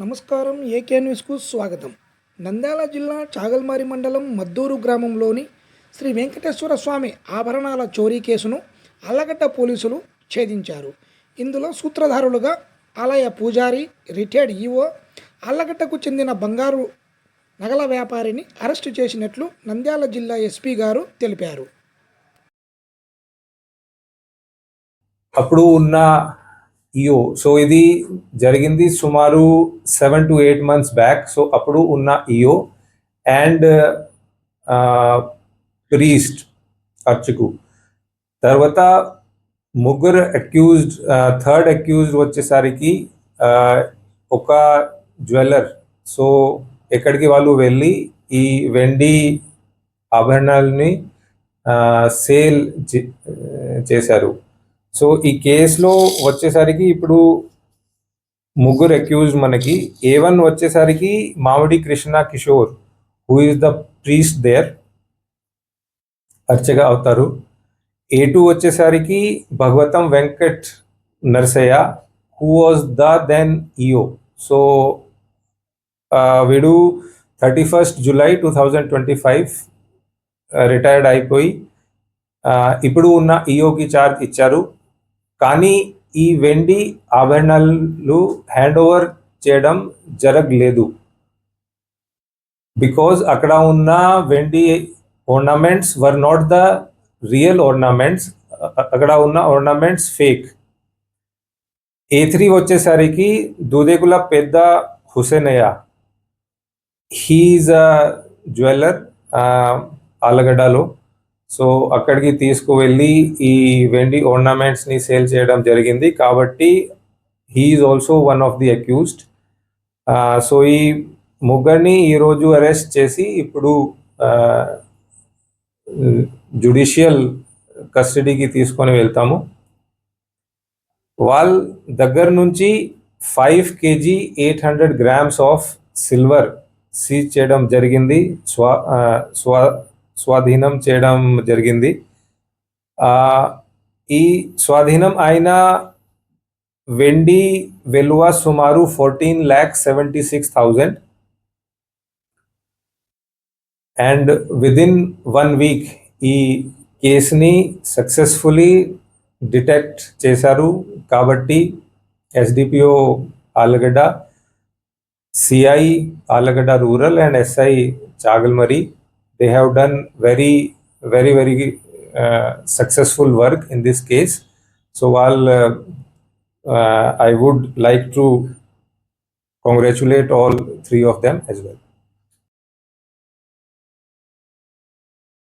నమస్కారం ఏకే న్యూస్కు స్వాగతం. నంద్యాల జిల్లా చాగల్మారి మండలం మద్దూరు గ్రామంలోని శ్రీ వెంకటేశ్వర స్వామి ఆభరణాల చోరీ కేసును అల్లగడ్డ పోలీసులు ఛేదించారు. ఇందులో సూత్రధారులుగా ఆలయ పూజారి రిటైర్డ్ ఈవో అల్లగడ్డకు చెందిన బంగారు నగల వ్యాపారిని అరెస్టు చేసినట్లు నంద్యాల జిల్లా ఎస్పీ గారు తెలిపారు. అప్పుడు ఉన్న ఇయో. సో ఇది జరిగింది సుమారు seven to eight months back. So అప్పుడు ఉన్న ఇయో అండ్ ప్రీస్ట్ అర్చకు. తర్వాత ముగ్గురు అక్యూజ్డ్ థర్డ్ అక్యూజ్డ్ వచ్చేసరికి ఒక జ్యువెలర్. సో ఎక్కడికి వాళ్ళు వెళ్ళి ఈ వెండి ఆభరణాలని సేల్ చేశారు. సో ఈ కేసులో వచ్చేసరికి ఇప్పుడు ముగ్గురు అక్యూజ్ మనకి. ఏ వన్ వచ్చేసరికి Mamidi Krishna Kishore who is the priest there అర్చగా అవుతారు. ఏ టూ వచ్చేసరికి Bhagavatam Venkat Narsaiah who was the then EO so వీడు thirty first July two thousand twenty five retired అయిపోయి ఇప్పుడు ఉన్న ఈఓకి చార్జ్ ఇచ్చారు. కానీ ఈ వెండి ఆభరణాలు హ్యాండ్ ఓవర్ చేయడం జరగలేదు. బికాజ్ అక్కడ ఉన్న వెండి ornaments were not the real ornaments. అక్కడ ఉన్న ornaments ఫేక్ ఏ త్రీ వచ్చేసరికి దూదేకుల పెద్ద హుసేనయ్య. హీఈ్ అ జ్యువెలర్ ఆలగడ్డలో. సో అక్కడికి తీసుకువెళ్ళి ఈ వెండి ఓర్నమెంట్స్ని సేల్ చేయడం జరిగింది. కాబట్టి he's also one of the accused so ఈ ముగ్గురిని ఈరోజు అరెస్ట్ చేసి ఇప్పుడు జుడిషియల్ కస్టడీకి తీసుకొని వెళ్తాము. వాళ్ళ దగ్గర నుంచి five KG eight hundred grams of silver seize చేయడం జరిగింది. స్వా స్వా స్వాధీనం చేయడం జరిగింది. ఈ స్వాధీనం అయిన వెండి విలువ సుమారు fourteen lakh seventy six thousand. And within one week ఈ కేసుని సక్సెస్ఫుల్లీ డిటెక్ట్ చేశారు. కాబట్టి SDPO Allagadda CI Allagadda rural and SI Chagalamarri They have done very, very, very uh, successful work in this case. So while uh, uh, I would like to congratulate all three of them as well.